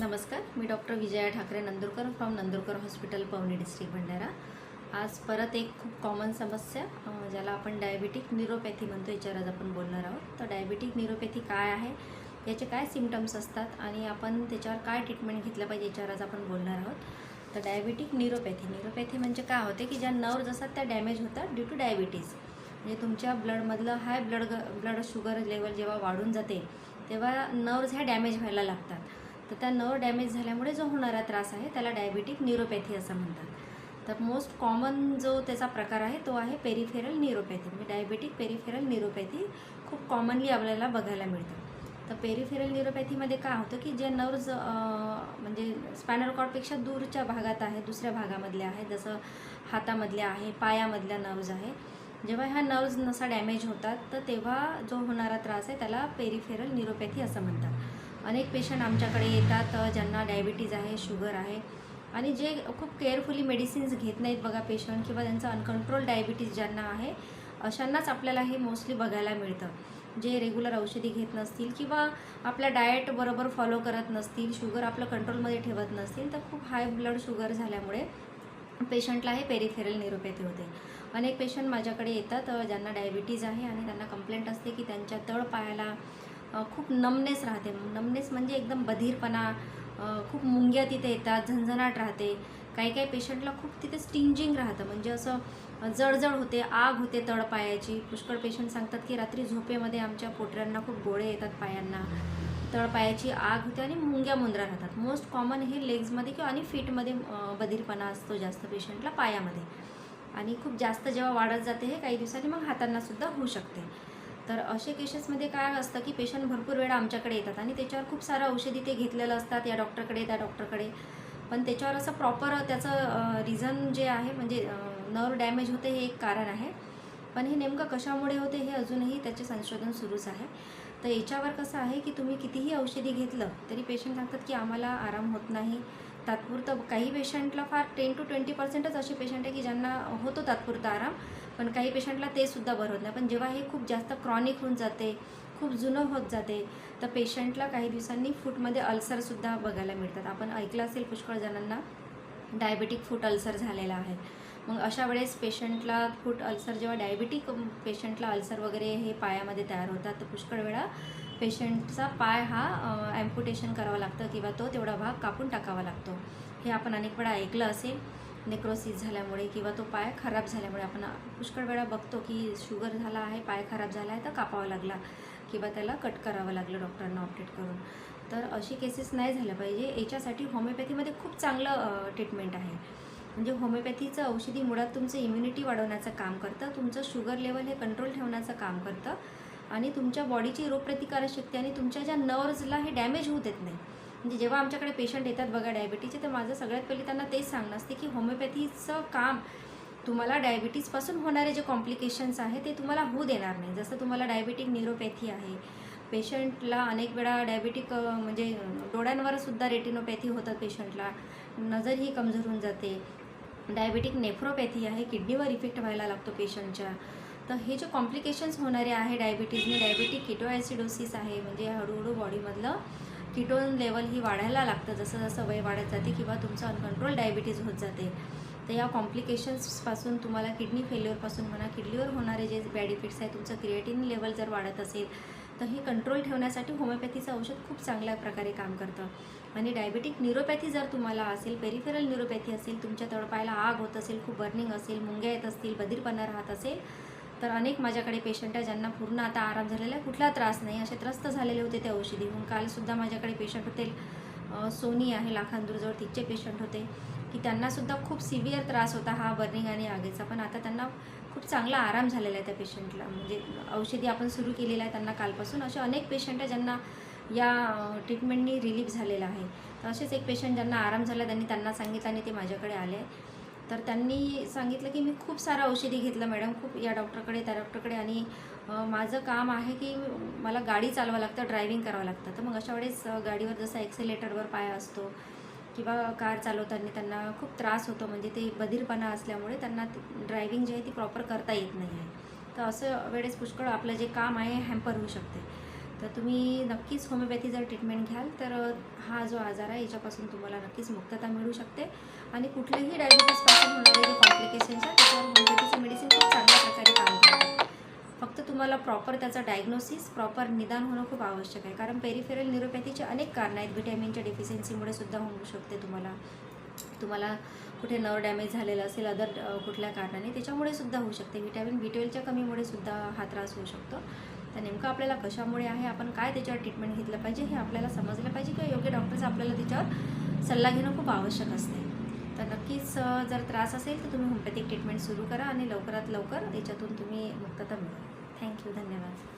नमस्कार मी doctor Vijaya Thakare Nandurkar from Nandurkar hospital Pauni district Bhandara. आज परत एक खूप कॉमन समस्या ज्याला आपण डायबिटिक न्युरोपॅथी म्हणतो याच्यावर आज आपण बोलणार आहोत. तर डायबिटिक न्युरोपॅथी काय आहे? याचे काय सिमटम्स असतात? आणि आपण त्याच्यावर काय ट्रीटमेंट घेतलं पाहिजे याच्यावर आज आपण बोलणार आहोत. तर डायबिटिक न्युरोपॅथी न्युरोपॅथी म्हणजे काय? होते की ज्या नर्व्ज असतात त्या डॅमेज होतात ड्यू टू डायबिटीज म्हणजे तुमच्या ब्लडमधलं high blood blood sugar level जेव्हा वाढून जाते तेव्हा नर्व्ज ह्या डॅमेज व्हायला लागतात. तर त्या नर्व डॅमेज झाल्यामुळे जो होणारा त्रास आहे त्याला डायबिटिक न्युरोपॅथी असं म्हणतात. तर मोस्ट कॉमन जो त्याचा प्रकार आहे तो आहे पेरिफेरल न्युरोपॅथी. म्हणजे डायबिटिक पेरिफेरल न्युरोपॅथी खूप कॉमनली आपल्याला बघायला मिळतं. तर पेरिफेरल न्युरोपॅथीमध्ये काय होतं की जे नर्व्ज म्हणजे स्पॅनल कॉर्डपेक्षा दूरच्या भागात आहे दुसऱ्या भागामधले आहे जसं हातामधल्या आहे पायामधल्या नर्व्ज आहे. जेव्हा ह्या नर्व्ज नसा डॅमेज होतात तर तेव्हा जो होणारा त्रास आहे त्याला पेरिफेरल न्युरोपॅथी असं म्हणतात. अनेक पेशंट आमच्याकडे येतात ज्यांना डायबिटीज आहे शुगर आहे. आणि जे खूप केअरफुली मेडिसिन्स घेत नाहीत बघा पेशंट किंवा त्यांचं अनकंट्रोल डायबिटीज ज्यांना आहे अशांनाच आपल्याला हे मोस्टली बघायला मिळतं. जे रेग्युलर औषधी घेत नसतील किंवा आपल्या डाएट बरोबर फॉलो करत नसतील शुगर आपलं कंट्रोलमध्ये ठेवत नसतील तर खूप हाय ब्लड शुगर झाल्यामुळे पेशंटला हे पेरिफेरल न्यूरोपॅथी होते. अनेक पेशंट माझ्याकडे येतात ज्यांना डायबिटीज आहे आणि त्यांना कंप्लेंट असते की त्यांच्या तळ पायाला खूप नमनेस राहते. नमनेस म्हणजे एकदम बधीरपणा खूप मुंग्या तिथे येतात झणझणाट राहते. काही काही पेशंटला खूप तिथे स्टिंजिंग राहतं. म्हणजे असं जळजळ होते आग होते तळपायाची. पुष्कळ पेशंट सांगतात की रात्री झोपेमध्ये आमच्या पोटऱ्यांना खूप गोळे येतात पायांना. तळपायाची आग होते आणि मुंग्या मुंद्रा राहतात. मोस्ट कॉमन हे लेग्समध्ये किंवा आणि फीटमध्ये बधीरपणा असतो जास्त पेशंटला पायामध्ये. आणि खूप जास्त जेव्हा वाढत जाते हे काही दिवसांनी मग हातांनासुद्धा होऊ शकते. तर असे केसेसमध्ये काय असतं की पेशंट भरपूर वेळा आमच्याकडे येतात आणि त्याच्यावर खूप सारं औषधी ते घेतलेलं असतात या डॉक्टरकडे त्या डॉक्टरकडे. पण त्याच्यावर असं प्रॉपर त्याचं रिझन जे आहे म्हणजे नर्व डॅमेज होते हे एक कारण आहे. पण हे नेमकं कशामुळे होते हे अजूनही त्याचे संशोधन सुरूच आहे. तर याच्यावर कसं आहे की तुम्ही कितीही औषधी घेतलं तरी पेशंट सांगतात की आम्हाला आराम होत नाही. तात्पुरतं काही पेशंटला फार टेन टू ट्वेंटी पर्सेंटच असे पेशंट आहे की ज्यांना होतो तात्पुरता आराम पण काही पेशंटला ते सुद्धा बरं होत नाही. पण जेव्हा हे खूप जास्त क्रॉनिक होऊन जाते खूप जुनं होत जाते तर पेशंटला काही दिवसांनी फूटमध्ये अल्सरसुद्धा बघायला मिळतात. आपण ऐकलं असेल पुष्कळ जणांना डायबेटिक फूट अल्सर झालेला आहे. मग अशा वेळेस पेशंटला फूट अल्सर जेव्हा डायबिटिक पेशंटला अल्सर वगैरे हे पायामध्ये तयार होतात तर पुष्कळ वेळा पेशंटचा पाय हा ॲम्प्युटेशन करावा लागतं किंवा तो तेवढा भाग कापून टाकावा लागतो. हे आपण अनेक वेळा ऐकलं असेल. नेक्रोसिस झाल्यामुळे किंवा तो पाय खराब झाल्यामुळे आपण पुष्कळ वेळा बघतो की शुगर झाला आहे पाय खराब झाला आहे तर कापावा लागला किंवा त्याला कट करावं लागलं डॉक्टरांना ऑपरेट करून. तर अशी केसेस नाही झाल्या पाहिजे. याच्यासाठी होमिओपॅथीमध्ये खूप चांगलं ट्रीटमेंट आहे. म्हणजे होमिओपॅथीचं औषधी मुळात तुमचं इम्युनिटी वाढवण्याचं काम करतं. तुमचं शुगर लेवल हे कंट्रोल ठेवण्याचं काम करतं. आणि तुमच्या बॉडीची रोगप्रतिकारक शक्ती आणि तुमच्या ज्या नर्व्सला हे डॅमेज होऊ देत नाही. म्हणजे जेव्हा आमच्याकडे पेशंट येतात बघा डायबिटीचे तर माझं सगळ्यात पहिले त्यांना तेच सांगणं असते की होमिओपॅथीचं काम तुम्हाला डायबिटीजपासून होणारे जे कॉम्प्लिकेशन्स आहे ते तुम्हाला होऊ देणार नाही. जसं तुम्हाला डायबिटिक न्यूरोपॅथी आहे. पेशंटला अनेक वेळा डायबिटिक म्हणजे डोळ्यांवरसुद्धा रेटिनोपॅथी होतात पेशंटला नजरही कमजोर होऊन जाते. डायबिटिक नेफ्रोपॅथी आहे किडनीवर इफेक्ट व्हायला लागतो पेशंटच्या तर हे जे कॉम्प्लिकेशन्स होणारे आहे डायबिटीजने डायबिटिक किटोॲसिडोसिस आहे म्हणजे हळूहळू बॉडीमधलं किटोन लेवल ही वाढायला लागतं. जसं जसं वय वाढत जाते किंवा तुमचं अनकंट्रोल डायबिटीज होत जाते. तर या कॉम्प्लिकेशन्सपासून तुम्हाला किडनी फेल्युअरपासून म्हणा किडनीवर होणारे जे बॅड इफेक्ट्स आहे तुमचं क्रिएटिन लेवल जर वाढत असेल तर हे कंट्रोल ठेवण्यासाठी होमिओपॅथीचं औषध खूप चांगल्या प्रकारे काम करतं. आणि डायबिटिक न्यूरोपॅथी जर तुम्हाला असेल पेरिफेरल न्यूरोपॅथी असेल तुमच्या तळपायला आग होत असेल खूप बर्निंग असेल मुंग्या येत असतील बधीरपणा राहत असेल तर अनेक माझ्याकडे पेशंट आहे ज्यांना पूर्ण आता आराम झालेला आहे. कुठला त्रास नाही. असे त्रस्त झालेले होते त्या औषधी. म्हणून कालसुद्धा माझ्याकडे पेशंट होते. सोनी आहे लाखांदूरजवळ तिचे पेशंट होते की त्यांनासुद्धा खूप सिव्हिअर त्रास होता हा बर्निंग आणि आगीचा. पण आता त्यांना खूप चांगला आराम झालेला आहे त्या पेशंटला म्हणजे औषधी आपण सुरू केलेलं आहे त्यांना कालपासून. असे अनेक पेशंट आहे ज्यांना या ट्रीटमेंटनी रिलीफ झालेला आहे. तर असेच एक पेशंट ज्यांना आराम झाला त्यांनी त्यांना सांगितलं आणि ते माझ्याकडे आले. तर त्यांनी सांगितलं की मी खूप सारा औषधी घेतलं मॅडम खूप या डॉक्टरकडे त्या डॉक्टरकडे आणि माझं काम आहे की मला गाडी चालवावं लागतं ड्रायव्हिंग करावं लागतं. तर मग अशा वेळेस गाडीवर जसं एक्सेलेटरवर पाय असतो किंवा कार चालवताना त्यांना खूप त्रास होतो म्हणजे ते बधीरपणा असल्यामुळे त्यांना ड्रायव्हिंग जी आहे ती प्रॉपर करता येत नाही. आहे तर असं वेळेस पुष्कळ आपलं जे काम आहे हॅम्पर होऊ शकते. तर तुम्ही नक्कीच होमिओपॅथी जर ट्रीटमेंट घ्याल तर हा जो आजार आहे याच्यापासून तुम्हाला नक्कीच मुक्तता मिळू शकते. आणि कुठलेही डायबिटीसपासून होणारे जे कॉम्प्लिकेशन्स आहेत त्याच्यावर होमिओपॅथीचं मेडिसिन खूप चांगल्या प्रकारे काम करतं. फक्त तुम्हाला प्रॉपर त्याचा डायग्नोसिस प्रॉपर निदान होणं खूप आवश्यक आहे. कारण पेरिफेरल न्युरोपॅथीचे अनेक कारणं आहेत. व्हिटॅमिनच्या डेफिशियन्सीमुळे सुद्धा होऊ शकते तुम्हाला. तुम्हाला कुठे नर्व डॅमेज झालेलं असेल अदर कुठल्या कारणाने त्याच्यामुळे सुद्धा होऊ शकते. व्हिटॅमिन बी ट्वेल्वच्या कमीमुळे सुद्धा हा त्रास होऊ शकतो. तर नेमकं आपल्याला कशामुळे आहे आपण काय त्याच्यावर ट्रीटमेंट घेतलं पाहिजे हे आपल्याला समजलं पाहिजे किंवा योग्य डॉक्टर्स आपल्याला त्याच्यावर सल्ला घेणं खूप आवश्यक असते. तर नक्कीच जर त्रास असेल तर तुम्ही होमपॅथिक ट्रीटमेंट सुरू करा आणि लवकरात लवकर याच्यातून तुम्ही मुक्तता मिळवा. थँक्यू धन्यवाद.